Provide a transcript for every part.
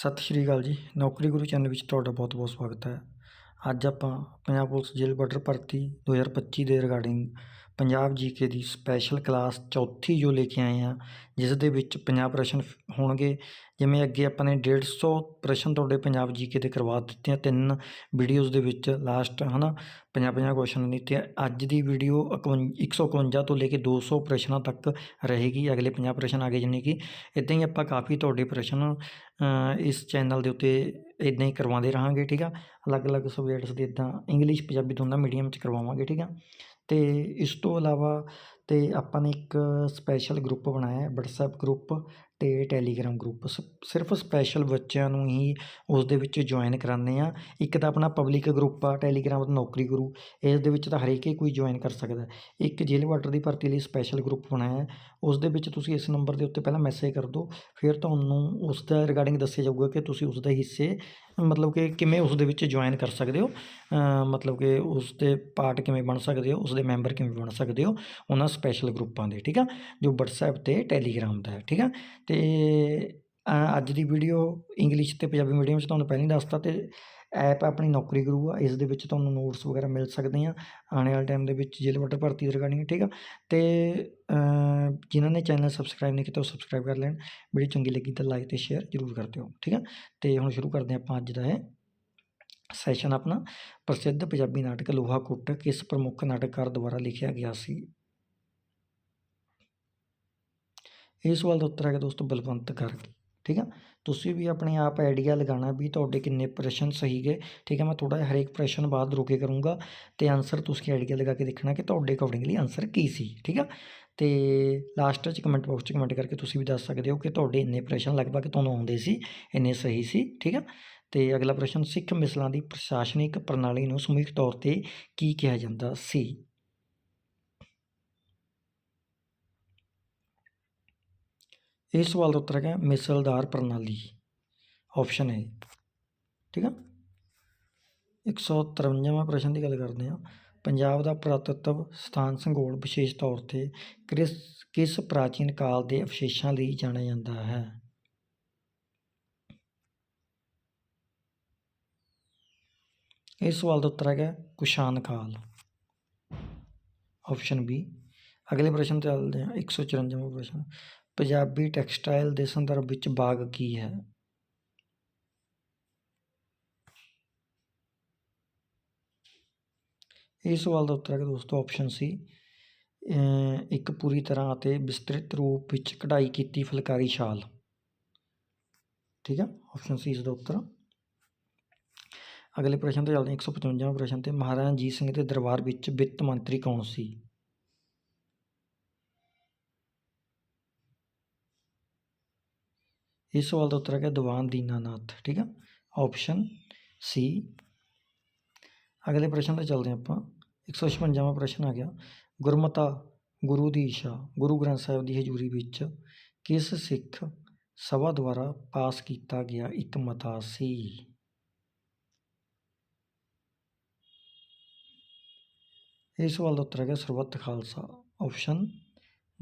ਸਤਿ ਸ਼੍ਰੀ ਅਕਾਲ ਜੀ। ਨੌਕਰੀ ਗੁਰੂ ਚੈਨਲ ਵਿੱਚ ਤੁਹਾਡਾ ਬਹੁਤ ਬਹੁਤ ਸਵਾਗਤ ਹੈ। ਅੱਜ ਆਪਾਂ ਪੰਜਾਬ ਪੁਲਿਸ ਜੇਲ੍ਹ ਬਟਰ ਭਰਤੀ 2025 ਦੇ ਰਿਗਾਰਡਿੰਗ ਪੰਜਾਬ ਜੀ ਕੇ ਦੀ ਸਪੈਸ਼ਲ ਕਲਾਸ ਚੌਥੀ ਜੋ ਲੈ ਕੇ ਆਏ ਹਾਂ, ਜਿਸ ਦੇ ਵਿੱਚ 50 ਪ੍ਰਸ਼ਨ ਹੋਣਗੇ। ਜਿਵੇਂ ਅੱਗੇ ਆਪਾਂ ਨੇ 150 ਪ੍ਰਸ਼ਨ ਤੁਹਾਡੇ ਪੰਜਾਬ ਜੀ ਕੇ ਦੇ ਕਰਵਾ ਦਿੱਤੇ ਆ, ਤਿੰਨ ਵੀਡੀਓਜ਼ ਦੇ ਵਿੱਚ ਲਾਸਟ ਹਨਾ? 50 50 ਕੁਐਸਚਨ ਨਹੀਂ ਤੇ ਅੱਜ ਦੀ ਵੀਡੀਓ 151 ਤੋਂ ਲੈ ਕੇ 200 ਪ੍ਰਸ਼ਨਾਂ ਤੱਕ ਰਹੇਗੀ। ਅਗਲੇ 50 ਪ੍ਰਸ਼ਨ ਆ ਗਏ ਜਾਣੀ ਕਿ। ਇਦਾਂ ਹੀ ਆਪਾਂ ਕਾਫੀ ਤੁਹਾਡੇ ਪ੍ਰਸ਼ਨ ਇਸ ਚੈਨਲ ਦੇ ਉੱਤੇ ਇਦਾਂ ਹੀ ਕਰਵਾਉਂਦੇ ਰਹਾਂਗੇ, ਠੀਕ ਆ? ਅਲੱਗ-ਅਲੱਗ ਸਬਜੈਕਟਸ ਦੇ ਇਦਾਂ ਇੰਗਲਿਸ਼ ਪੰਜਾਬੀ ਦੋਨਾਂ ਮੀਡੀਅਮ 'ਚ ਕਰਵਾਵਾਂਗੇ, ਠੀਕ ਆ? ਅਤੇ ਇਸ ਤੋਂ ਇਲਾਵਾ ਅਤੇ ਆਪਾਂ ਨੇ ਇੱਕ ਸਪੈਸ਼ਲ ਗਰੁੱਪ ਬਣਾਇਆ ਵਟਸਐਪ ਗਰੁੱਪ ਅਤੇ ਟੈਲੀਗ੍ਰਾਮ ਗਰੁੱਪ ਸ- ਸਿਰਫ ਸਪੈਸ਼ਲ ਬੱਚਿਆਂ ਨੂੰ ਹੀ ਉਸ ਦੇ ਵਿੱਚ ਜੁਆਇਨ ਕਰਾਉਂਦੇ ਹਾਂ। ਇੱਕ ਤਾਂ ਆਪਣਾ ਪਬਲਿਕ ਗਰੁੱਪ ਆ ਟੈਲੀਗ੍ਰਾਮ ਨੌਕਰੀ ਗੁਰੂ ਇਸ ਦੇ ਵਿੱਚ ਤਾਂ ਹਰੇਕ ਹੀ ਕੋਈ ਜੁਆਇਨ ਕਰ ਸਕਦਾ। ਇੱਕ ਜੇਲ੍ਹ ਵਾਟਰ ਦੀ ਭਰਤੀ ਲਈ ਸਪੈਸ਼ਲ ਗਰੁੱਪ ਬਣਾਇਆ ਉਸ ਦੇ ਵਿੱਚ ਤੁਸੀਂ ਇਸ ਨੰਬਰ ਦੇ ਉੱਤੇ ਪਹਿਲਾਂ ਮੈਸੇਜ ਕਰ ਦਿਓ, ਫਿਰ ਤੁਹਾਨੂੰ ਉਸ ਦਾ ਰਿਗਾਰਡਿੰਗ ਦੱਸਿਆ ਜਾਊਗਾ ਕਿ ਤੁਸੀਂ ਉਸ ਦੇ ਹਿੱਸੇ, ਮਤਲਬ ਕਿ ਕਿਵੇਂ ਉਸ ਦੇ ਵਿੱਚ ਜੁਆਇਨ ਕਰ ਸਕਦੇ ਹੋ ਮਤਲਬ ਕਿ ਉਸ ਦੇ ਪਾਰਟ ਕਿਵੇਂ ਬਣ ਸਕਦੇ ਹੋ ਉਸ ਦੇ ਮੈਂਬਰ ਕਿਵੇਂ ਬਣ ਸਕਦੇ ਹੋ, ਉਹਨਾਂ ਸਪੈਸ਼ਲ ਗਰੁੱਪਾਂ ਦੇ, ਠੀਕ ਆ? ਜੋ WhatsApp ਤੇ Telegram ਦਾ ਹੈ, ਠੀਕ ਆ? ਤੇ ਅੱਜ ਦੀ ਵੀਡੀਓ ਇੰਗਲਿਸ਼ ਤੇ ਪੰਜਾਬੀ ਮੀਡੀਅਮ 'ਚ ਤੁਹਾਨੂੰ ਪਹਿਲਾਂ ਹੀ ਦੱਸਤਾ ਤੇ ਐਪ ਆਪਣੀ ਨੌਕਰੀ ਗੁਰੂ ਆ, ਇਸ ਦੇ ਵਿੱਚ ਤੁਹਾਨੂੰ ਨੋਟਸ ਵਗੈਰਾ ਮਿਲ ਸਕਦੇ ਆ, ਆਉਣ ਵਾਲੇ ਟਾਈਮ ਦੇ ਵਿੱਚ ਜੇਲ੍ਹ ਵਾਟਰ ਭਰਤੀ ਰਿਗਾਰਡਿੰਗ ਠੀਕ ਆ? ਤੇ ਜਿਨ੍ਹਾਂ ਨੇ ਚੈਨਲ ਸਬਸਕ੍ਰਾਈਬ ਨਹੀਂ ਕੀਤਾ ਉਹ ਸਬਸਕ੍ਰਾਈਬ ਕਰ ਲੈਣ, ਵੀਡੀਓ ਚੰਗੀ ਲੱਗੀ ਤਾਂ ਲਾਈਕ ਤੇ ਸ਼ੇਅਰ ਜ਼ਰੂਰ ਕਰ ਦਿਓ, ਠੀਕ ਆ? ਤੇ ਹੁਣ ਸ਼ੁਰੂ ਕਰਦੇ ਹਾਂ ਆਪਾਂ ਅੱਜ ਦਾ ਇਹ ਸੈਸ਼ਨ ਆਪਣਾ, ਪ੍ਰਸਿੱਧ ਪੰਜਾਬੀ ਨਾਟਕ ਲੋਹਾ ਕੁੱਟ ਕਿਸ ਪ੍ਰਮੁੱਖ ਨਾਟਕਕਾਰ ਦੁਆਰਾ ਲਿਖਿਆ ਗਿਆ ਸੀ? ਇਹ ਸਵਾਲ ਦਾ ਉੱਤਰ ਹੈਗਾ ਦੋਸਤੋ ਬਲਵੰਤ ਗਰਗ। ਠੀਕ ਆ? ਤੁਸੀਂ ਵੀ ਆਪਣੇ ਆਪ ਆਈਡੀਆ ਲਗਾਉਣਾ ਵੀ ਤੁਹਾਡੇ ਕਿੰਨੇ ਪ੍ਰਸ਼ਨ ਸਹੀ ਗਏ। ਠੀਕ ਹੈ ਮੈਂ ਥੋੜਾ ਜਿਹਾ ਹਰੇਕ ਪ੍ਰਸ਼ਨ ਬਾਅਦ ਰੋਕੇ ਕਰੂੰਗਾ ਤੇ ਆਨਸਰ ਤੁਸੀਂ ਆਈਡੀਆ ਲਗਾ ਕੇ ਦੇਖਣਾ ਕਿ ਤੁਹਾਡੇ ਅਕੋਰਡਿੰਗਲੀ ਆਨਸਰ ਕੀ ਸੀ। ਠੀਕ ਆ? ਤੇ ਲਾਸਟ 'ਚ ਕਮੈਂਟ ਬਾਕਸ 'ਚ ਕਮੈਂਟ ਕਰਕੇ ਤੁਸੀਂ ਵੀ ਦੱਸ ਸਕਦੇ ਹੋ ਕਿ ਤੁਹਾਡੇ ਇੰਨੇ ਪ੍ਰਸ਼ਨ ਲਗਭਗ ਤੁਹਾਨੂੰ ਆਉਂਦੇ ਸੀ, ਇੰਨੇ ਸਹੀ ਸੀ। ਠੀਕ ਆ? ਤੇ ਅਗਲਾ ਪ੍ਰਸ਼ਨ ਸਿੱਖ ਮਿਸਲਾਂ ਦੀ ਪ੍ਰਸ਼ਾਸਨਿਕ ਪ੍ਰਣਾਲੀ ਨੂੰ ਸਮੂਹਿਕ ਤੌਰ ਤੇ ਕੀ ਕਿਹਾ ਜਾਂਦਾ ਸੀ? ਇਸ ਸਵਾਲ ਦਾ ਉੱਤਰ ਹੈਗਾ ਮਿਸਲਦਾਰ ਪ੍ਰਣਾਲੀ। ਆਪਸ਼ਨ ਹੈ ਠੀਕ ਆ? 153ਵਾਂ ਪ੍ਰਸ਼ਨ ਦੀ ਗੱਲ ਕਰਦੇ ਹਾਂ। ਪੰਜਾਬ ਦਾ ਪੁਰਾਤੱਤਵ ਸਥਾਨ ਸੰਘੋਲ ਵਿਸ਼ੇਸ਼ ਤੌਰ ਤੇ ਕਿਸ ਕਿਸ ਪ੍ਰਾਚੀਨ ਕਾਲ ਦੇ ਅਵਸ਼ੇਸ਼ਾਂ ਲਈ ਜਾਣਿਆ ਜਾਂਦਾ ਹੈ? ਇਸ ਸਵਾਲ ਦਾ ਉੱਤਰ ਹੈਗਾ ਕੁਸ਼ਾਨ ਕਾਲ। ਆਪਸ਼ਨ ਬੀ ਅਗਲੇ ਪ੍ਰਸ਼ਨ ਤੇ ਚੱਲਦੇ ਹਾਂ। 154ਵਾਂ ਪ੍ਰਸ਼ਨ। ਪੰਜਾਬੀ ਟੈਕਸਟਾਈਲ ਦੇ ਸੰਦਰਭ ਵਿੱਚ ਬਾਗ ਕੀ ਹੈ? ਇਹ ਸਵਾਲ ਦਾ ਉੱਤਰ ਹੈ ਦੋਸਤੋ ਆਪਸ਼ਨ ਸੀ ਇੱਕ ਪੂਰੀ ਤਰ੍ਹਾਂ ਅਤੇ ਵਿਸਤ੍ਰਿਤ ਰੂਪ ਵਿੱਚ ਕਢਾਈ ਕੀਤੀ ਫੁਲਕਾਰੀ ਸ਼ਾਲ ਠੀਕ ਹੈ? ਆਪਸ਼ਨ ਸੀ ਇਸ ਦਾ ਉੱਤਰ। ਅਗਲੇ ਪ੍ਰਸ਼ਨ ਤੇ ਚੱਲਦੇ ਹਾਂ। 155ਵਾਂ ਪ੍ਰਸ਼ਨ ਤੇ ਮਹਾਰਾਜਾ ਰਣਜੀਤ ਸਿੰਘ ਦੇ ਦਰਬਾਰ ਵਿੱਚ ਵਿੱਤ ਮੰਤਰੀ ਕੌਣ ਸੀ? ਇਸ ਸਵਾਲ ਦਾ ਉੱਤਰ ਹੈਗਾ ਦੀਵਾਨ ਦੀਨਾਨਾਥ, ਠੀਕ ਆ? ਆਪਸ਼ਨ ਸੀ ਅਗਲੇ ਪ੍ਰਸ਼ਨ ਤੇ ਚੱਲਦੇ ਹਾਂ ਆਪਾਂ। 156ਵਾਂ ਪ੍ਰਸ਼ਨ ਆ ਗਿਆ। ਗੁਰਮਤਾ ਗੁਰੂ ਦੀ ਇੱਛਾ, ਗੁਰੂ ਗ੍ਰੰਥ ਸਾਹਿਬ ਦੀ ਹਜ਼ੂਰੀ ਵਿੱਚ ਕਿਸ ਸਿੱਖ ਸਭਾ ਦੁਆਰਾ ਪਾਸ ਕੀਤਾ ਗਿਆ ਇੱਕ ਮਤਾ ਸੀ ਇਸ ਸਵਾਲ ਦਾ ਉੱਤਰ ਹੈਗਾ ਸਰਬੱਤ ਖਾਲਸਾ। ਆਪਸ਼ਨ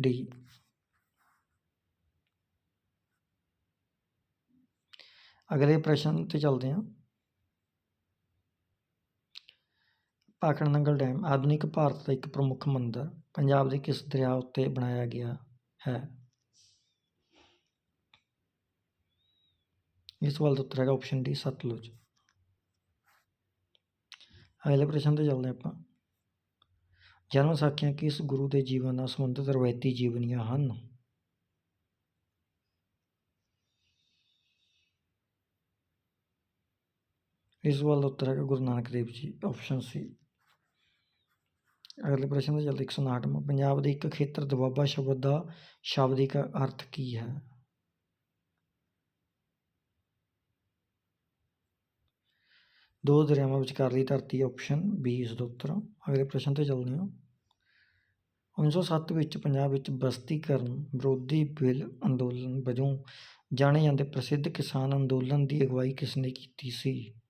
ਡੀ ਅਗਲੇ ਪ੍ਰਸ਼ਨ ਤੇ ਚੱਲਦੇ ਹਾਂ। ਭਾਖੜਾ ਨੰਗਲ ਡੈਮ, ਆਧੁਨਿਕ ਭਾਰਤ ਦਾ ਇੱਕ ਪ੍ਰਮੁੱਖ ਮੰਦਰ, ਪੰਜਾਬ ਦੇ ਕਿਸ ਦਰਿਆ ਉੱਤੇ ਬਣਾਇਆ ਗਿਆ ਹੈ? ਇਸ ਸਵਾਲ ਦਾ ਉੱਤਰ ਹੈਗਾ ਆਪਸ਼ਨ ਡੀ ਸਤਲੁਜ। ਅਗਲੇ ਪ੍ਰਸ਼ਨ ਤੇ ਚੱਲਦੇ ਹਾਂ ਆਪਾਂ। ਜਨਮ ਸਾਖੀਆਂ ਕਿਸ ਗੁਰੂ ਦੇ ਜੀਵਨ ਨਾਲ ਸੰਬੰਧਿਤ ਰਵਾਇਤੀ ਜੀਵਨੀਆਂ ਹਨ? ਇਸ ਵੱਲ ਦਾ ਉੱਤਰ ਹੈਗਾ ਗੁਰੂ ਨਾਨਕ ਦੇਵ ਜੀ ਆਪਸ਼ਨ ਸੀ। ਅਗਲੇ ਪ੍ਰਸ਼ਨ ਤੇ ਚੱਲਦੇ 159ਵਾਂ ਪੰਜਾਬ ਦੇ ਇੱਕ ਖੇਤਰ ਦੁਆਬਾ ਸ਼ਬਦ ਦਾ ਸ਼ਾਬਦਿਕ ਅਰਥ ਕੀ ਹੈ? ਦੋ ਦਰਿਆਵਾਂ ਵਿਚਕਾਰਲੀ ਧਰਤੀ ਆਪਸ਼ਨ ਬੀ ਇਸ ਦਾ ਉੱਤਰ ਅਗਲੇ ਪ੍ਰਸ਼ਨ ਤੇ ਚੱਲਦੇ ਹਾਂ। 1907 ਵਿੱਚ ਪੰਜਾਬ ਵਿੱਚ ਬਸਤੀਕਰਨ ਵਿਰੋਧੀ ਬਿੱਲ ਅੰਦੋਲਨ ਵਜੋਂ ਜਾਣੇ ਜਾਂਦੇ ਪ੍ਰਸਿੱਧ ਕਿਸਾਨ ਅੰਦੋਲਨ ਦੀ ਅਗਵਾਈ ਕਿਸ ਨੇ ਕੀਤੀ ਸੀ?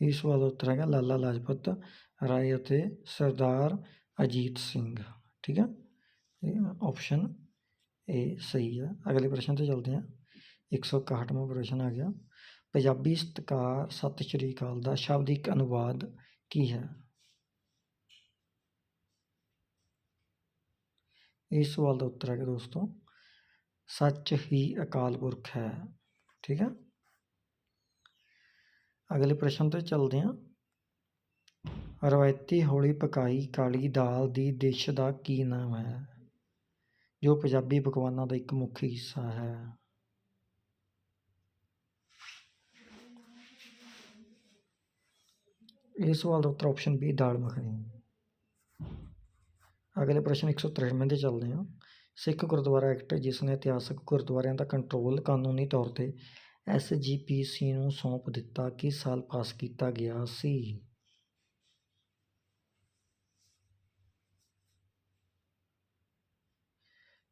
ਇਸ ਸਵਾਲ ਦਾ ਉੱਤਰ ਹੈਗਾ ਲਾਲਾ ਲਾਜਪਤ ਰਾਏ ਅਤੇ ਸਰਦਾਰ ਅਜੀਤ ਸਿੰਘ, ਠੀਕ ਹੈ ਇਹ ਆਪਸ਼ਨ ਇਹ ਸਹੀ ਹੈ ਅਗਲੇ ਪ੍ਰਸ਼ਨ ਤੇ ਚੱਲਦੇ ਹਾਂ 161ਵਾਂ ਪ੍ਰਸ਼ਨ ਆ ਗਿਆ। ਪੰਜਾਬੀ ਸਤਿਕਾਰ ਸਤਿ ਸ਼੍ਰੀ ਅਕਾਲ ਦਾ ਸ਼ਾਬਦਿਕ ਅਨੁਵਾਦ ਕੀ ਹੈ? ਇਸ ਸਵਾਲ ਦਾ ਉੱਤਰ ਹੈ ਕਿ ਦੋਸਤੋ, ਸੱਚ ਹੀ ਅਕਾਲ ਪੁਰਖ ਹੈ, ਠੀਕ ਹੈ ਅਗਲੇ ਪ੍ਰਸ਼ਨ ਤੇ ਚੱਲਦੇ ਹਾਂ। ਰਵਾਇਤੀ ਹੌਲੀ ਪਕਾਈ ਕਾਲੀ ਦਾਲ ਦੀ ਡਿਸ਼ ਦਾ ਕੀ ਨਾਮ ਹੈ? ਜੋ ਪੰਜਾਬੀ ਪਕਵਾਨਾਂ ਦਾ ਇੱਕ ਮੁੱਖ ਹਿੱਸਾ ਹੈ। ਇਹ ਸਵਾਲ ਦਾ ਉੱਤਰ ਆਪਸ਼ਨ ਬੀ ਦਾਲ ਮੱਖਣੀ। ਅਗਲੇ ਪ੍ਰਸ਼ਨ 193 ਤੇ ਚੱਲਦੇ ਹਾਂ। ਸਿੱਖ ਗੁਰਦੁਆਰਾ ਐਕਟ, ਜਿਸ ਨੇ ਇਤਿਹਾਸਕ ਗੁਰਦੁਆਰਿਆਂ ਦਾ ਕੰਟਰੋਲ ਕਾਨੂੰਨੀ ਤੌਰ ਤੇ ਐੱਸ ਜੀ ਪੀ ਸੀ ਨੂੰ ਸੌਂਪ ਦਿੱਤਾ ਕਿ ਸਾਲ ਪਾਸ ਕੀਤਾ ਗਿਆ ਸੀ।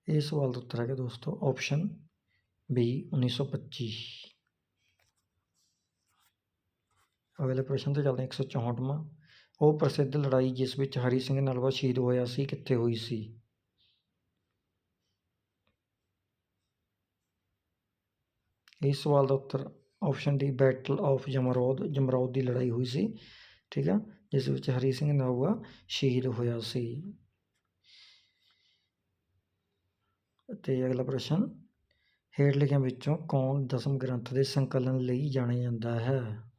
ਇਹ ਸਵਾਲ ਦਾ ਉੱਤਰ ਹੈਗਾ ਦੋਸਤੋ ਆਪਸ਼ਨ ਬੀ 1925 ਅਗਲੇ ਪ੍ਰਸ਼ਨ ਤੇ ਚੱਲਦੇ ਹਾਂ 164ਵਾਂ ਉਹ ਪ੍ਰਸਿੱਧ ਲੜਾਈ ਜਿਸ ਵਿੱਚ ਹਰੀ ਸਿੰਘ ਨਲਵਾ ਸ਼ਹੀਦ ਹੋਇਆ ਸੀ, ਕਿੱਥੇ ਹੋਈ ਸੀ? ਇਸ ਸਵਾਲ ਦਾ ਉੱਤਰ option D battle of Jamrud Jamrud ਦੀ ਲੜਾਈ ਹੋਈ ਸੀ, ਠੀਕ ਆ, ਜਿਸ ਵਿੱਚ ਹਰੀ ਸਿੰਘ ਨਲਵਾ ਸ਼ਹੀਦ ਹੋਇਆ ਸੀ। ਅਤੇ ਅਗਲਾ ਪ੍ਰਸ਼ਨ, ਹੇਠ ਲਿਖਿਆਂ ਵਿੱਚੋਂ ਕੌਣ ਦਸਮ ਗ੍ਰੰਥ ਦੇ ਸੰਕਲਨ ਲਈ ਜਾਣਿਆ ਜਾਂਦਾ ਹੈ?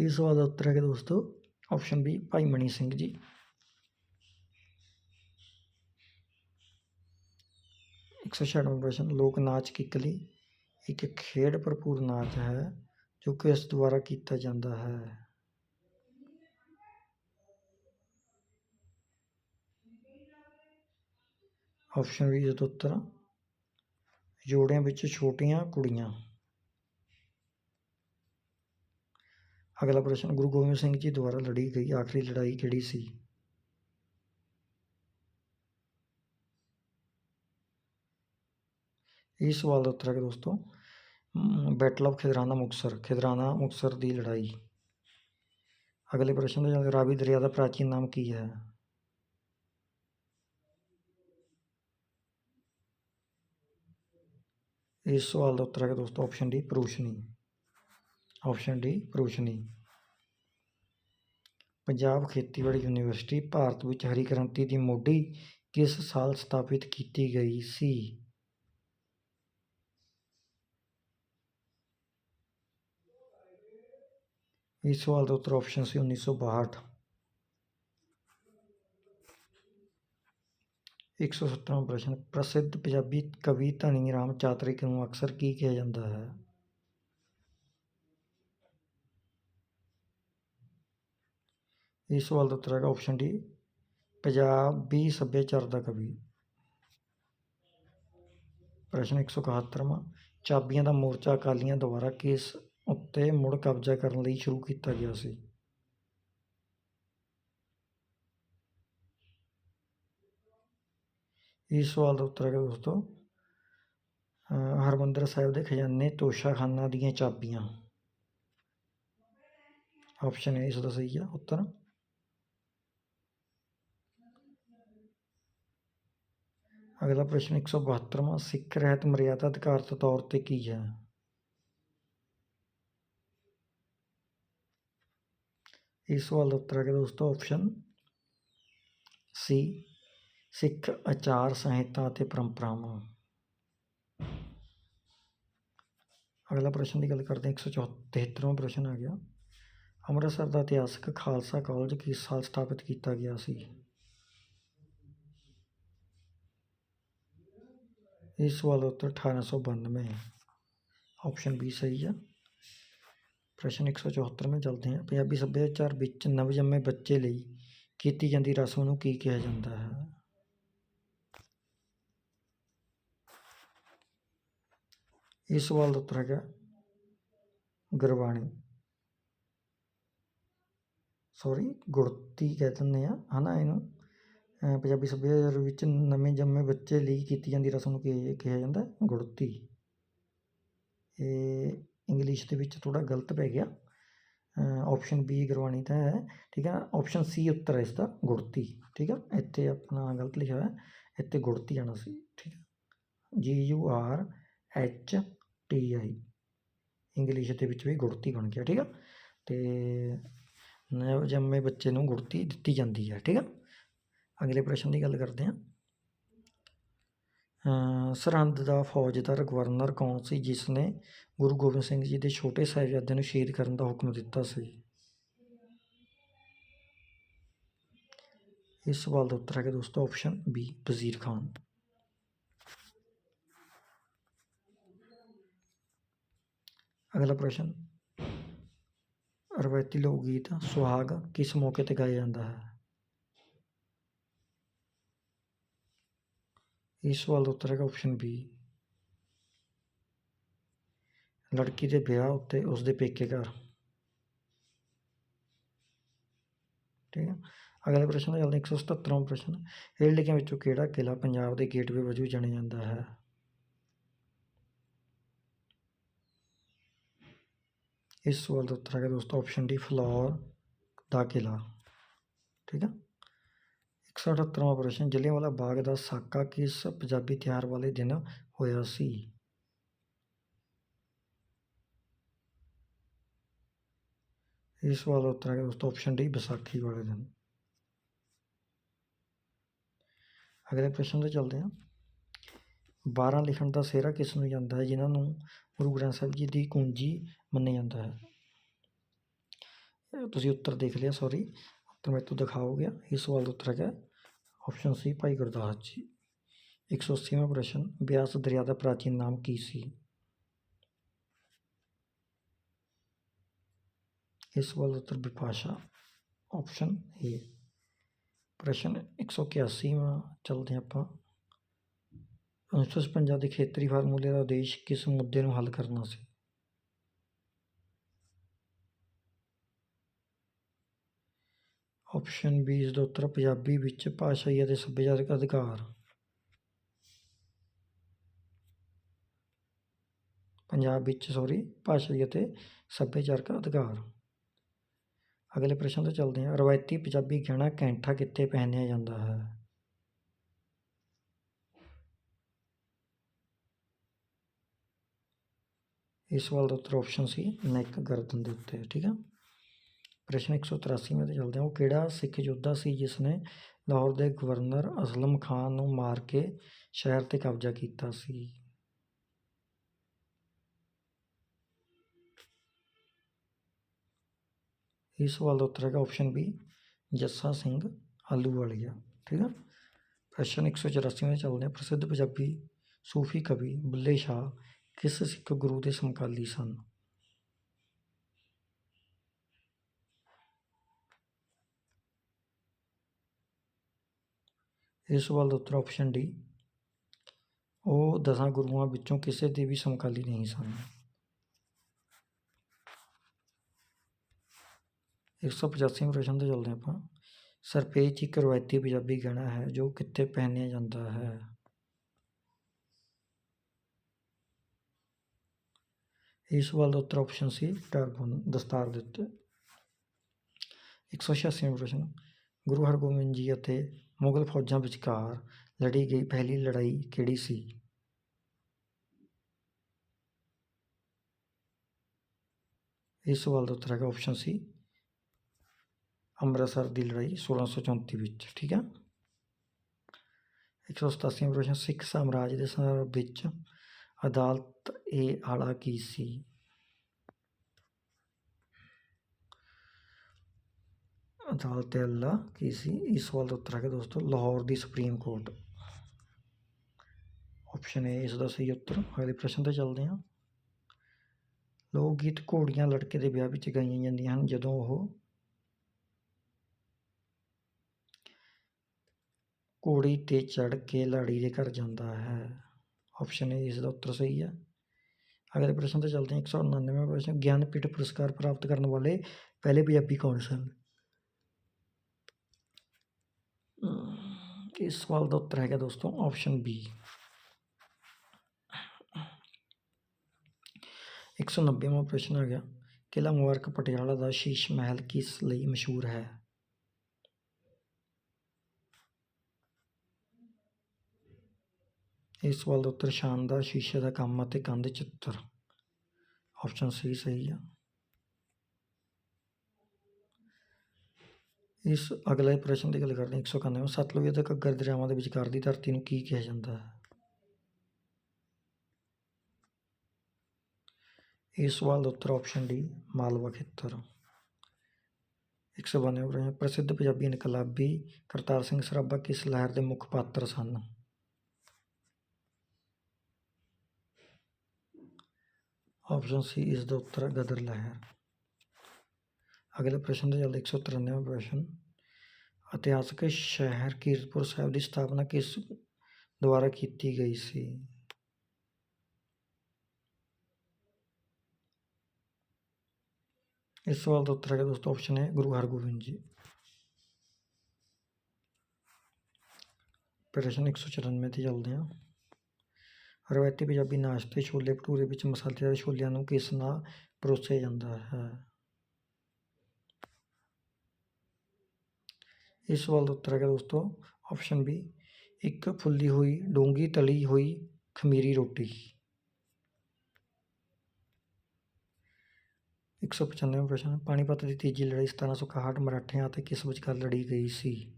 ਇਸ ਸਵਾਲ ਦਾ ਉੱਤਰ ਹੈ ਕਿ ਦੋਸਤੋ ਆਪਸ਼ਨ ਬੀ ਭਾਈ ਮਣੀ ਸਿੰਘ ਜੀ ਇੱਕ ਸੌ ਛਿਆਨਵੇਂ ਪ੍ਰਸ਼ਨ ਲੋਕ ਨਾਚ ਕਿੱਕਲੀ ਇੱਕ ਖੇਡ ਭਰਪੂਰ ਨਾਚ ਹੈ, ਜੋ ਕਿਸ ਦੁਆਰਾ ਕੀਤਾ ਜਾਂਦਾ ਹੈ। ਆਪਸ਼ਨ ਬੀ ਦਾ ਉੱਤਰ। ਜੋੜਿਆਂ ਵਿੱਚ ਛੋਟੀਆਂ ਕੁੜੀਆਂ। ਅਗਲਾ ਪ੍ਰਸ਼ਨ, ਗੁਰੂ ਗੋਬਿੰਦ ਸਿੰਘ ਜੀ ਦੁਆਰਾ ਲੜੀ ਗਈ ਆਖਰੀ ਲੜਾਈ ਕਿਹੜੀ ਸੀ? ਇਸ ਸਵਾਲ ਦਾ ਉੱਤਰ ਹੈ ਦੋਸਤੋ ਬੈਟਲ ਆਫ ਖਿਦਰਾਣਾ ਮੁਕਤਸਰ ਖਿਦਰਾਣਾ ਮੁਕਤਸਰ ਦੀ ਲੜਾਈ। ਅਗਲੇ ਪ੍ਰਸ਼ਨ ਦੇ ਜਾਂਦੇ ਰਾਵੀ ਦਰਿਆ ਦਾ ਪ੍ਰਾਚੀਨ ਨਾਮ ਕੀ ਹੈ? ਇਸ ਸਵਾਲ ਦਾ ਉੱਤਰ ਹੈ ਦੋਸਤੋ ਆਪਸ਼ਨ ਡੀ ਪ੍ਰੋਸ਼ਨੀ। ਆਪਸ਼ਨ ਡੀ ਪ੍ਰੋਸ਼ਨੀ। ਪੰਜਾਬ ਖੇਤੀਬਾੜੀ ਯੂਨੀਵਰਸਿਟੀ, ਭਾਰਤ ਵਿੱਚ ਹਰੀ ਕ੍ਰਾਂਤੀ ਦੀ ਮੋਢੀ ਕਿਸ ਸਾਲ ਸਥਾਪਿਤ ਕੀਤੀ ਗਈ ਸੀ? ਇਸ ਸਵਾਲ ਦਾ ਉੱਤਰ ਆਪਸ਼ਨ ਸੀ 1962 117ਵਾਂ ਪ੍ਰਸ਼ਨ ਪ੍ਰਸਿੱਧ ਪੰਜਾਬੀ ਕਵੀ ਧਨੀ ਰਾਮ ਚਾਤਰਿਕ ਨੂੰ ਅਕਸਰ ਕੀ ਕਿਹਾ ਜਾਂਦਾ ਹੈ ਇਸ ਸਵਾਲ ਦਾ ਉੱਤਰ ਹੈਗਾ ਆਪਸ਼ਨ ਡੀ ਪੰਜਾਬੀ ਸੱਭਿਆਚਾਰ ਦਾ ਕਵੀ ਪ੍ਰਸ਼ਨ 171ਵਾਂ ਚਾਬੀਆਂ ਦਾ ਮੋਰਚਾ ਅਕਾਲੀਆਂ ਦੁਆਰਾ ਕਿਸ ਉੱਤੇ ਮੁੜ ਕਬਜ਼ਾ ਕਰਨ ਲਈ ਸ਼ੁਰੂ ਕੀਤਾ ਗਿਆ ਸੀ। ਇਸ ਸਵਾਲ ਦਾ ਉੱਤਰ ਹੈਗਾ ਦੋਸਤੋ ਹਰਮੰਦਰ ਸਾਹਿਬ ਦੇ ਖਜ਼ਾਨੇ ਤੋਸ਼ਾਖਾਨਾ ਦੀਆਂ ਚਾਬੀਆਂ। ਆਪਸ਼ਨ ਹੈ ਇਸ ਦਾ ਸਹੀ ਹੈ, ਉੱਤਰ। ਅਗਲਾ ਪ੍ਰਸ਼ਨ 172ਵਾਂ ਸਿੱਖ ਰਹਿਤ ਮਰਿਆਦਾ ਅਧਿਕਾਰ ਦੇ ਤੌਰ ਤੇ ਕੀ ਹੈ? ਇਸ ਸਵਾਲ ਦਾ ਉੱਤਰ ਹੈ ਦੋਸਤੋ ਆਪਸ਼ਨ ਸੀ ਸਿੱਖ ਆਚਾਰ ਸੰਹਿਤਾ ਅਤੇ ਪਰੰਪਰਾਵਾਂ ਅਗਲਾ ਪ੍ਰਸ਼ਨ ਦੀ ਗੱਲ ਕਰਦੇ ਹਾਂ 173ਵਾਂ ਪ੍ਰਸ਼ਨ ਆ ਗਿਆ ਅੰਮ੍ਰਿਤਸਰ ਦਾ ਇਤਿਹਾਸਕ ਖਾਲਸਾ ਕਾਲਜ ਕਿਸ ਸਾਲ ਸਥਾਪਿਤ ਕੀਤਾ ਗਿਆ ਸੀ ਇਸ ਸਵਾਲ ਦਾ ਉੱਤਰ 1892 ਆਪਸ਼ਨ ਬੀ ਸਹੀ ਹੈ ਪ੍ਰਸ਼ਨ 174 ਚੱਲਦੇ ਹਾਂ। ਪੰਜਾਬੀ ਸੱਭਿਆਚਾਰ ਵਿੱਚ ਨਵਜੰਮੇ ਬੱਚੇ ਲਈ ਕੀਤੀ ਜਾਂਦੀ ਰਸਮ ਨੂੰ ਕੀ ਕਿਹਾ ਜਾਂਦਾ ਹੈ? ਇਸ ਸਵਾਲ ਦਾ ਉੱਤਰ ਹੈਗਾ, ਗੁਰਬਾਣੀ। ਸੌਰੀ ਗੁੜਤੀ ਕਹਿ ਦਿੰਦੇ ਆ ਹਨਾ ਇਹਨੂੰ? ਪੰਜਾਬੀ ਸੱਭਿਆਚਾਰ ਵਿੱਚ ਨਵੇਂ ਜੰਮੇ ਬੱਚੇ ਲਈ ਕੀਤੀ ਜਾਂਦੀ ਰਸਮ ਨੂੰ ਕੀ ਕਿਹਾ ਜਾਂਦਾ ਗੁੜਤੀ। ਇਹ ਇੰਗਲਿਸ਼ ਦੇ ਵਿੱਚ ਥੋੜਾ ਗਲਤ ਪੈ ਗਿਆ। ਆਪਸ਼ਨ ਬੀ ਗੁਰਬਾਣੀ ਤਾਂ ਹੈ, ਠੀਕ ਹੈ ਆਪਸ਼ਨ ਸੀ ਉੱਤਰ ਹੈ ਇਸ ਦਾ ਗੁੜਤੀ ਠੀਕ ਹੈ? ਇੱਥੇ ਆਪਣਾ ਗਲਤ ਲਿਖਿਆ ਹੋਇਆ, ਇੱਥੇ ਗੁੜਤੀ ਆਣਾ ਸੀ, ਠੀਕ ਹੈ? G U R H T I English ਦੇ ਵਿੱਚ ਵੀ ਗੁੜਤੀ ਬਣ ਗਿਆ, ਠੀਕ ਹੈ? ਤੇ ਨਵ ਜੰਮੇ ਬੱਚੇ ਨੂੰ ਗੁੜਤੀ ਦਿੱਤੀ ਜਾਂਦੀ ਹੈ, ਠੀਕ ਹੈ? ਅਗਲੇ ਪ੍ਰਸ਼ਨ ਦੀ ਗੱਲ ਕਰਦੇ ਹਾਂ। ਸਰਹੰਦ ਦਾ ਫੌਜਦਾਰ ਗਵਰਨਰ ਕੌਣ ਸੀ ਜਿਸ ਨੇ ਗੁਰੂ ਗੋਬਿੰਦ ਸਿੰਘ ਜੀ ਦੇ ਛੋਟੇ ਸਾਹਿਬਜ਼ਾਦੇ ਨੂੰ ਸ਼ਹੀਦ ਕਰਨ ਦਾ ਹੁਕਮ ਦਿੱਤਾ ਸੀ? ਇਸ ਸਵਾਲ ਦਾ ਉੱਤਰ ਹੈਗਾ ਦੋਸਤੋ ਆਪਸ਼ਨ ਬੀ ਵਜ਼ੀਰ ਖਾਨ। ਅਗਲਾ ਪ੍ਰਸ਼ਨ। ਰਵਾਇਤੀ ਲੋਕ ਗੀਤ ਸੁਹਾਗ ਕਿਸ ਮੌਕੇ ਤੇ ਗਾਇਆ ਜਾਂਦਾ ਹੈ? ਇਸ ਸਵਾਲ ਦਾ ਉੱਤਰ ਹੈਗਾ ਆਪਸ਼ਨ ਬੀ ਲੜਕੀ ਦੇ ਵਿਆਹ ਉੱਤੇ ਉਸਦੇ ਪੇਕੇ ਘਰ ਠੀਕ ਹੈ ਅਗਲੇ ਪ੍ਰਸ਼ਨ ਦਾ ਚੱਲਦੇ 177ਵਾਂ ਪ੍ਰਸ਼ਨ। ਹੇਠ ਲਿਖਿਆਂ ਵਿੱਚੋਂ ਕਿਹੜਾ ਕਿਲ੍ਹਾ ਪੰਜਾਬ ਦੇ ਗੇਟਵੇ ਵਜੋਂ ਜਾਣਿਆ ਜਾਂਦਾ ਹੈ? ਇਸ ਸਵਾਲ ਦਾ ਉੱਤਰ ਹੈਗਾ ਦੋਸਤੋ ਆਪਸ਼ਨ ਡੀ ਫਲੋਰ ਦਾ ਕਿਲ੍ਹਾ। ਠੀਕ ਹੈ 178ਵਾਂ ਪ੍ਰਸ਼ਨ ਜਲਿਆਂਵਾਲਾ ਬਾਗ ਦਾ ਸਾਕਾ ਕਿਸ ਪੰਜਾਬੀ ਤਿਉਹਾਰ ਵਾਲੇ ਦਿਨ ਹੋਇਆ ਸੀ? ਇਸ ਸਵਾਲ ਦਾ ਉੱਤਰ ਹੈਗਾ ਦੋਸਤੋ ਆਪਸ਼ਨ ਡੀ, ਵਿਸਾਖੀ ਵਾਲੇ ਦਿਨ। ਅਗਲੇ ਪ੍ਰਸ਼ਨ ਤੇ ਚੱਲਦੇ ਹਾਂ। 12 ਲਿਖਣ ਦਾ ਸਿਹਰਾ ਕਿਸ ਨੂੰ ਜਾਂਦਾ ਹੈ, ਜਿਨ੍ਹਾਂ ਨੂੰ ਗੁਰੂ ਗ੍ਰੰਥ ਸਾਹਿਬ ਜੀ ਦੀ ਕੁੰਜੀ ਮੰਨਿਆ ਜਾਂਦਾ ਹੈ? ਤੁਸੀਂ ਉੱਤਰ ਦੇਖ ਲਿਆ ਸੌਰੀ ਉੱਤਰ ਮੇਰੇ ਤੋਂ ਦਿਖਾਓ ਗਿਆ ਇਸ ਸਵਾਲ ਦਾ ਉੱਤਰ ਹੈਗਾ ਆਪਸ਼ਨ ਸੀ ਭਾਈ ਗੁਰਦਾਸ ਜੀ 180ਵਾਂ ਪ੍ਰਸ਼ਨ ਬਿਆਸ ਦਰਿਆ ਦਾ ਪ੍ਰਾਚੀਨ ਨਾਮ ਕੀ ਸੀ ਇਸ ਸਵਾਲ ਦਾ ਉੱਤਰ ਵਿਪਾਸ਼ਾ ਆਪਸ਼ਨ ਏ ਪ੍ਰਸ਼ਨ 181ਵਾਂ ਚੱਲਦੇ ਹਾਂ ਆਪਾਂ 1956 ਦੇ ਖੇਤਰੀ ਫਾਰਮੂਲੇ ਦਾ ਉਦੇਸ਼ ਕਿਸ ਮੁੱਦੇ ਨੂੰ ਹੱਲ ਕਰਨਾ ਸੀ ਆਪਸ਼ਨ ਬੀ ਇਸ ਦਾ ਉੱਤਰ ਪੰਜਾਬੀ ਵਿੱਚ ਭਾਸ਼ਾਈ ਅਤੇ ਸੱਭਿਆਚਾਰਕ ਅਧਿਕਾਰ। ਪੰਜਾਬ ਵਿੱਚ ਸੌਰੀ ਭਾਸ਼ਾਈ ਅਤੇ ਸੱਭਿਆਚਾਰਕ ਅਧਿਕਾਰ। ਅਗਲੇ ਪ੍ਰਸ਼ਨ ਤੇ ਚੱਲਦੇ ਹਾਂ। ਰਵਾਇਤੀ ਪੰਜਾਬੀ ਗਹਿਣਾ ਕੈਂਠਾ ਕਿੱਥੇ ਪਹਿਨਿਆ ਜਾਂਦਾ ਹੈ? ਇਸ ਸਵਾਲ ਦਾ ਉੱਤਰ ਆਪਸ਼ਨ ਸੀ ਨੈਕ ਗਰਦਨ ਦੇ ਉੱਤੇ, ਠੀਕ ਹੈ ਪ੍ਰਸ਼ਨ 183 ਤੇ ਚੱਲਦੇ ਹਾਂ ਉਹ ਕਿਹੜਾ ਸਿੱਖ ਯੋਧਾ ਸੀ ਜਿਸ ਨੇ ਲਾਹੌਰ ਦੇ ਗਵਰਨਰ ਅਸਲਮ ਖਾਨ ਨੂੰ ਮਾਰ ਕੇ ਸ਼ਹਿਰ ਤੇ ਕਬਜ਼ਾ ਕੀਤਾ ਸੀ? ਇਸ ਸਵਾਲ ਦਾ ਉੱਤਰ ਹੈਗਾ ਆਪਸ਼ਨ ਬੀ ਜੱਸਾ ਸਿੰਘ ਆਲੂਵਾਲੀਆ। ਠੀਕ ਹੈ ਪ੍ਰਸ਼ਨ 184 ਵਿੱਚ ਚੱਲਦੇ ਹਾਂ ਪ੍ਰਸਿੱਧ ਪੰਜਾਬੀ ਸੂਫੀ ਕਵੀ ਬੁੱਲੇ ਸ਼ਾਹ ਕਿਸ ਸਿੱਖ ਗੁਰੂ ਦੇ ਸਮਕਾਲੀ ਸਨ? ਇਸ ਸਵਾਲ ਦਾ ਉੱਤਰ ਆਪਸ਼ਨ ਡੀ ਉਹ ਦਸਾਂ ਗੁਰੂਆਂ ਵਿੱਚੋਂ ਕਿਸੇ ਦੇ ਵੀ ਸਮਕਾਲੀ ਨਹੀਂ ਸਨ। 185 ਪ੍ਰਸ਼ਨ ਤੇ ਚੱਲਦੇ ਹਾਂ ਆਪਾਂ। ਸਰਪੇਚ ਇੱਕ ਰਵਾਇਤੀ ਪੰਜਾਬੀ ਗਹਿਣਾ ਹੈ ਜੋ ਕਿੱਥੇ ਪਹਿਨਿਆ ਜਾਂਦਾ ਹੈ? ਇਸ ਸਵਾਲ ਦਾ ਉੱਤਰ ਆਪਸ਼ਨ ਸੀ ਟਰਬਨ ਦਸਤਾਰ ਦੇ ਉੱਤੇ। 186 ਪ੍ਰਸ਼ਨ, ਗੁਰੂ ਹਰਗੋਬਿੰਦ ਜੀ ਅਤੇ ਮੁਗਲ ਫੌਜਾਂ ਵਿਚਕਾਰ ਲੜੀ ਗਈ ਪਹਿਲੀ ਲੜਾਈ ਕਿਹੜੀ ਸੀ? ਇਸ ਸਵਾਲ ਦਾ ਉੱਤਰ ਹੈਗਾ ਆਪਸ਼ਨ ਸੀ ਅੰਮ੍ਰਿਤਸਰ ਦੀ ਲੜਾਈ 1634 ਵਿੱਚ, ਠੀਕ ਹੈ 187 ਪ੍ਰਸ਼ਨ ਸਿੱਖ ਸਾਮਰਾਜ ਦੇ ਸੰਦਰਭ ਵਿੱਚ ਅਦਾਲਤ ਇਹ ਆਲਾ ਕੀ ਸੀ? ਅਦਾਲਤ ਅੱਲਾ ਕੀ ਸੀ ਇਸ ਸਵਾਲ ਦਾ ਉੱਤਰ ਹੈਗਾ ਦੋਸਤੋ, ਲਾਹੌਰ ਦੀ ਸੁਪਰੀਮ ਕੋਰਟ। ਆਪਸ਼ਨ ਏ ਇਸ ਦਾ ਸਹੀ ਉੱਤਰ। ਅਗਲੇ ਪ੍ਰਸ਼ਨ ਤੇ ਚੱਲਦੇ ਹਾਂ। ਲੋਕ ਗੀਤ ਘੋੜੀਆਂ ਲੜਕੇ ਦੇ ਵਿਆਹ ਵਿੱਚ ਗਾਈਆਂ ਜਾਂਦੀਆਂ ਹਨ, ਜਦੋਂ ਉਹ ਘੋੜੀ ਤੇ ਚੜ ਕੇ ਲਾੜੀ ਦੇ ਘਰ ਜਾਂਦਾ ਹੈ। ਆਪਸ਼ਨ ਏ ਇਸ ਦਾ ਉੱਤਰ ਸਹੀ ਹੈ। ਅਗਲੇ ਪ੍ਰਸ਼ਨ ਤੇ ਚੱਲਦੇ ਹਾਂ। 199ਵਾਂ ਪ੍ਰਸ਼ਨ ਗਿਆਨਪੀਠ ਪੁਰਸਕਾਰ ਪ੍ਰਾਪਤ ਕਰਨ ਵਾਲੇ ਪਹਿਲੇ ਪੰਜਾਬੀ ਕੌਣ ਸਨ? ਇਸ ਸਵਾਲ ਦਾ ਉੱਤਰ ਹੈਗਾ ਦੋਸਤੋ ਆਪਸ਼ਨ ਬੀ 190ਵਾਂ ਪ੍ਰਸ਼ਨ ਆ ਗਿਆ ਕਿਲ੍ਹਾ ਮੁਬਾਰਕ ਪਟਿਆਲਾ ਦਾ ਸ਼ੀਸ਼ ਮਹਿਲ ਕਿਸ ਲਈ ਮਸ਼ਹੂਰ ਹੈ ਇਸ ਸਵਾਲ ਦਾ ਉੱਤਰ ਸ਼ਾਨਦਾਰ ਸ਼ੀਸ਼ੇ ਦਾ ਕੰਮ ਅਤੇ ਕੰਧ ਚਿੱਤਰ ਆਪਸ਼ਨ ਸੀ ਸਹੀ ਆ ਇਸ ਅਗਲੇ ਪ੍ਰਸ਼ਨ ਦੀ ਗੱਲ ਕਰਦੇ ਹਾਂ 191 ਸਤਲੁਜ ਅਤੇ ਘੱਗਰ ਦਰਿਆਵਾਂ ਦੇ ਵਿਚਕਾਰ ਦੀ ਧਰਤੀ ਨੂੰ ਕੀ ਕਿਹਾ ਜਾਂਦਾ ਹੈ? ਇਸ ਸਵਾਲ ਦਾ ਉੱਤਰ ਆਪਸ਼ਨ ਡੀ ਮਾਲਵਾ ਖੇਤਰ। 192 ਪ੍ਰਸ਼ਨ ਪ੍ਰਸਿੱਧ ਪੰਜਾਬੀ ਇਨਕਲਾਬੀ ਕਰਤਾਰ ਸਿੰਘ ਸਰਾਭਾ ਕਿਸ ਲਹਿਰ ਦੇ ਮੁੱਖ ਪਾਤਰ ਸਨ? ਆਪਸ਼ਨ ਸੀ ਇਸ ਦਾ ਉੱਤਰ ਗਦਰ ਲਹਿਰ। ਅਗਲੇ ਪ੍ਰਸ਼ਨ ਦੇ ਜਲਦ 193 ਪ੍ਰਸ਼ਨ। ਇਤਿਹਾਸਕ ਸ਼ਹਿਰ ਕੀਰਤਪੁਰ ਸਾਹਿਬ ਦੀ ਸਥਾਪਨਾ ਕਿਸ ਦੁਆਰਾ ਕੀਤੀ ਗਈ ਸੀ? ਇਸ ਸਵਾਲ ਦਾ ਉੱਤਰ ਹੈ ਦੋਸਤੋ ਆਪਸ਼ਨ ਹੈ ਗੁਰੂ ਹਰਗੋਬਿੰਦ ਜੀ। ਪ੍ਰਸ਼ਨ 194 ਤੇ ਚੱਲਦੇ ਹਾਂ। ਰਵਾਇਤੀ ਪੰਜਾਬੀ ਨਾਸ਼ਤੇ ਛੋਲੇ ਭਟੂਰੇ ਵਿੱਚ ਮਸਾਲੇਦਾਰ ਛੋਲਿਆਂ ਨੂੰ ਕਿਸ ਨਾਲ ਪਰੋਸਿਆ ਜਾਂਦਾ ਹੈ? ਇਸ ਸਵਾਲ ਦਾ ਉੱਤਰ ਹੈਗਾ ਦੋਸਤੋ। ਆਪਸ਼ਨ ਬੀ ਇੱਕ ਫੁੱਲੀ ਹੋਈ ਡੂੰਗੀ ਤਲੀ ਹੋਈ, ਖਮੀਰੀ ਰੋਟੀ। 195 ਪ੍ਰਸ਼ਨ, ਪਾਣੀਪਤ ਦੀ ਤੀਜੀ ਲੜਾਈ 1761 ਮਰਾਠਿਆਂ ਅਤੇ ਕਿਸ ਵਿਚਕਾਰ ਲੜੀ ਗਈ ਸੀ?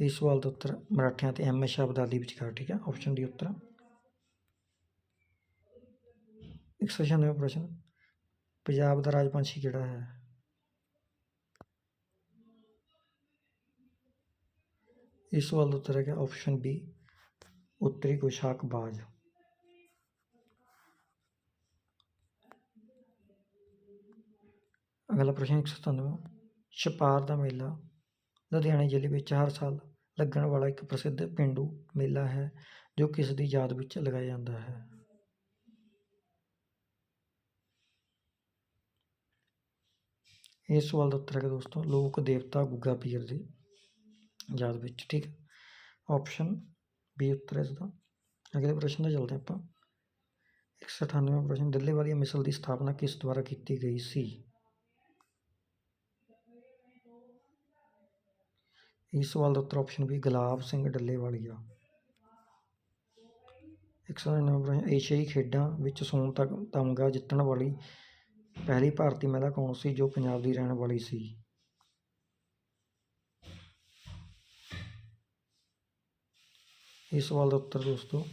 ਇਸ ਸਵਾਲ ਦਾ ਉੱਤਰ ਮਰਾਠਿਆਂ ਤੇ ਅਹਿਮਦ ਸ਼ਾਹ ਅਬਦਾਲੀ ਵਿਚਕਾਰ, ਠੀਕ ਹੈ? ਆਪਸ਼ਨ ਡੀ ਉੱਤਰ। 196 ਪ੍ਰਸ਼ਨ ਪੰਜਾਬ ਦਾ ਰਾਜ ਪੰਛੀ ਕਿਹੜਾ ਹੈ? ਇਸ ਸਵਾਲ ਦਾ ਉੱਤਰ ਹੈ ਆਪਸ਼ਨ ਬੀ ਉੱਤਰੀ ਕੋਸ਼ਾਕ ਬਾਜ ਅਗਲਾ ਪ੍ਰਸ਼ਨ 197 ਛਪਾਰ ਦਾ ਮੇਲਾ, ਲੁਧਿਆਣੇ ਜ਼ਿਲ੍ਹੇ ਵਿੱਚ ਹਰ ਸਾਲ ਲੱਗਣ ਵਾਲਾ ਇੱਕ ਪ੍ਰਸਿੱਧ ਪੇਂਡੂ ਮੇਲਾ ਹੈ, ਜੋ ਕਿਸ ਦੀ ਯਾਦ ਵਿੱਚ ਲਗਾਇਆ ਜਾਂਦਾ ਹੈ? ਇਸ ਸਵਾਲ ਦਾ ਉੱਤਰ ਹੈਗਾ ਦੋਸਤੋ, ਲੋਕ ਦੇਵਤਾ ਗੁੱਗਾ ਪੀਰ ਦੀ ਯਾਦ ਵਿੱਚ, ਠੀਕ ਆਪਸ਼ਨ ਬੀ ਉੱਤਰ ਹੈ ਇਸ ਅਗਲੇ ਪ੍ਰਸ਼ਨ ਦਾ ਚੱਲਦੇ ਆਪਾਂ। 198 ਪ੍ਰਸ਼ਨ, ਦਿੱਲੀ ਵਾਲੀ ਮਿਸਲ ਦੀ ਸਥਾਪਨਾ ਕਿਸ ਦੁਆਰਾ ਕੀਤੀ ਗਈ ਸੀ? ਇਸ ਸਵਾਲ ਦਾ ਉੱਤਰ ਆਪਸ਼ਨ ਬੀ ਗੁਲਾਬ ਸਿੰਘ ਡੱਲੇਵਾਲੀਆ। 199 ਪ੍ਰਸ਼ਨ, ਏਸ਼ੀਆਈ ਖੇਡਾਂ ਵਿੱਚ ਸੋਨ ਤੱਕ ਤਮਗਾ ਜਿੱਤਣ ਵਾਲੀ ਪਹਿਲੀ ਭਾਰਤੀ ਮਹਿਲਾ ਕੌਣ ਸੀ ਜੋ ਪੰਜਾਬ ਦੀ ਰਹਿਣ ਵਾਲੀ ਸੀ? ਇਸ ਸਵਾਲ ਦਾ ਉੱਤਰ ਦੋਸਤੋ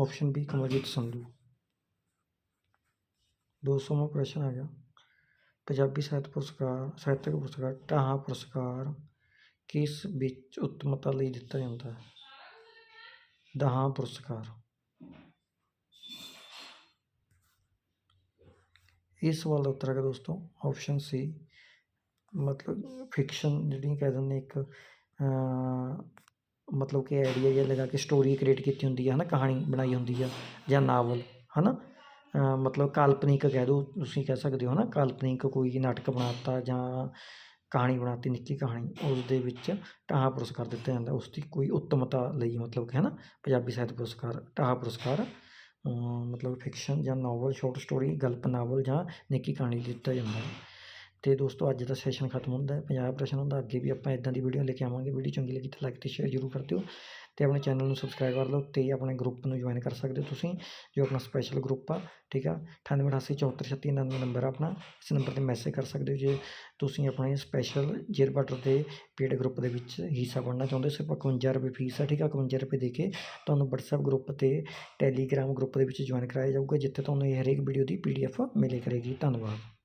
ਆਪਸ਼ਨ ਬੀ ਕਮਲਜੀਤ ਸੰਧੂ। 200ਵਾਂ ਪ੍ਰਸ਼ਨ ਆ ਗਿਆ। ਪੰਜਾਬੀ ਸਾਹਿਤ ਪੁਰਸਕਾਰ, ਸਾਹਿਤਕ ਪੁਰਸਕਾਰ, ਢਾਹਾਂ ਪੁਰਸਕਾਰ ਕਿਸ ਵਿੱਚ ਉੱਤਮਤਾ ਲਈ ਦਿੱਤਾ ਜਾਂਦਾ ਹੈ? ਦਹਾਂ ਪੁਰਸਕਾਰ। ਇਹ ਸਵਾਲ ਦਾ ਉੱਤਰ ਹੈ ਦੋਸਤੋ ਆਪਸ਼ਨ ਸੀ ਮਤਲਬ ਫਿਕਸ਼ਨ ਜਿਹੜੀ ਕਹਿ ਦਿੰਦੇ ਇੱਕ ਮਤਲਬ ਕਿ ਆਈਡੀਆ ਜਿਹਾ ਲਗਾ ਕੇ ਸਟੋਰੀ ਕ੍ਰੀਏਟ ਕੀਤੀ ਹੁੰਦੀ ਹੈ ਨਾ ਕਹਾਣੀ ਬਣਾਈ ਹੁੰਦੀ ਆ ਜਾਂ ਨਾਵਲ ਹੈ ਨਾ ਮਤਲਬ ਕਾਲਪਨਿਕ ਕਹਿ ਦਿਓ ਤੁਸੀਂ ਕਹਿ ਸਕਦੇ ਹੋ ਨਾ ਕਾਲਪਨਿਕ ਕੋਈ ਨਾਟਕ ਬਣਾਤਾ ਜਾਂ ਕਹਾਣੀ ਬਣਾਤੀ, ਨਿੱਕੀ ਕਹਾਣੀ ਉਸ ਦੇ ਵਿੱਚ ਢਾਹਾ ਪੁਰਸਕਾਰ ਦਿੱਤਾ ਜਾਂਦਾ ਉਸ ਦੀ ਕੋਈ ਉੱਤਮਤਾ ਲਈ ਮਤਲਬ ਕਿ ਹੈ ਨਾ ਪੰਜਾਬੀ ਸਾਹਿਤ ਪੁਰਸਕਾਰ ਢਾਹਾ ਪੁਰਸਕਾਰ ਮਤਲਬ ਫਿਕਸ਼ਨ ਜਾਂ ਨੋਵਲ ਸ਼ੋਰਟ ਸਟੋਰੀ ਗਲਪ ਨਾਵਲ ਜਾਂ ਨਿੱਕੀ ਕਹਾਣੀ ਦਿੱਤਾ ਜਾਂਦਾ ਹੈ। ਅਤੇ ਦੋਸਤੋ, ਅੱਜ ਦਾ ਸੈਸ਼ਨ ਖਤਮ ਹੁੰਦਾ ਹੈ। ਪੰਜਾਬ ਪ੍ਰਸ਼ਨ ਹੁੰਦਾ, ਅੱਗੇ ਵੀ ਆਪਾਂ ਇੱਦਾਂ ਦੀ ਵੀਡੀਓ ਲੈ ਕੇ ਆਵਾਂਗੇ। ਵੀਡੀਓ ਚੰਗੀ ਲੱਗੀ ਤਾਂ ਲਾਈਕ ਅਤੇ ਸ਼ੇਅਰ ਜ਼ਰੂਰ ਕਰ ਦਿਓ। ਤੇ ਆਪਣੇ ਚੈਨਲ ਨੂੰ ਸਬਸਕ੍ਰਾਈਬ ਕਰ ਲਓ ਤੇ ਆਪਣੇ ਗਰੁੱਪ ਨੂੰ ਜੁਆਇਨ ਕਰ ਸਕਦੇ ਹੋ ਤੁਸੀਂ, ਜੋ ਆਪਣਾ ਸਪੈਸ਼ਲ ਗਰੁੱਪ ਆ, ਠੀਕ ਆ? 9888743699 ਨੰਬਰ ਆ ਆਪਣਾ, ਇਸ ਨੰਬਰ ਤੇ ਮੈਸੇਜ ਕਰ ਸਕਦੇ ਹੋ ਜੇ ਤੁਸੀਂ ਆਪਣੇ ਸਪੈਸ਼ਲ ਜੇਰ ਬਟਰ ਦੇ ਪੇਡ ਗਰੁੱਪ ਦੇ ਵਿੱਚ ਹਿੱਸਾ ਬਣਨਾ ਚਾਹੁੰਦੇ ਹੋ, ਸਿਰਫ 51 ਰੁਪਏ ਫੀਸ ਆ, ਠੀਕ ਆ? 51 ਰੁਪਏ ਦੇ ਕੇ ਤੁਹਾਨੂੰ WhatsApp ਗਰੁੱਪ ਤੇ ਟੈਲੀਗ੍ਰਾਮ ਗਰੁੱਪ ਦੇ ਵਿੱਚ ਜੁਆਇਨ ਕਰਾਇਆ ਜਾਊਗਾ, ਜਿੱਥੇ ਤੁਹਾਨੂੰ ਇਹ ਹਰੇਕ ਵੀਡੀਓ ਦੀ ਪੀਡੀਐਫ ਮਿਲੇ ਕਰੇਗੀ। ਧੰਨਵਾਦ।